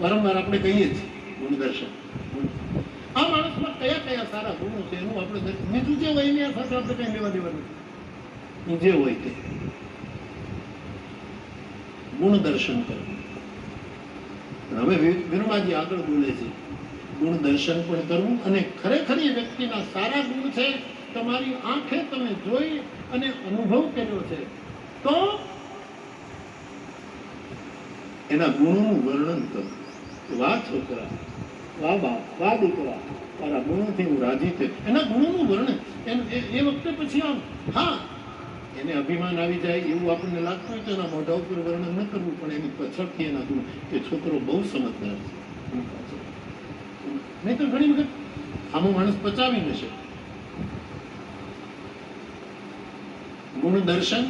વારંવાર આપણે કહીએ છીએ ગુણદર્શન. આ માણસમાં કયા કયા સારા ગુણો છે એનું આપણે બીજું જે હોય એની સાથે આપણે કઈ લેવા દેવા નથી. જે હોય તે. ગુણ દર્શન કરવું હવે વિરમાજી આગળ બોલે છે ગુણ દર્શન પણ કરવું અને ખરેખર એ વ્યક્તિના સારા ગુણ છે, તમારી આંખે તમે જોઈ અને અનુભવ કર્યો છે. તો એના ગુણોનું વર્ણન કરવું વાહ છોકરા, વાહ બાપ, વાહ દીકરા, તારા ગુણોથી હું રાજી થઈ એના ગુણોનું વર્ણન એ વખતે પછી આમ, હા, એને અભિમાન આવી જાય એવું આપણને લાગતું હોય તો એના મોઢા ઉપર વર્ણન ન કરવું પણ એની પછડથી એના ગુણ કે છોકરો બહુ સમજદાર છે. નહીં તો ઘણી વખત આમો માણસ પચાવી ન ગુણ દર્શન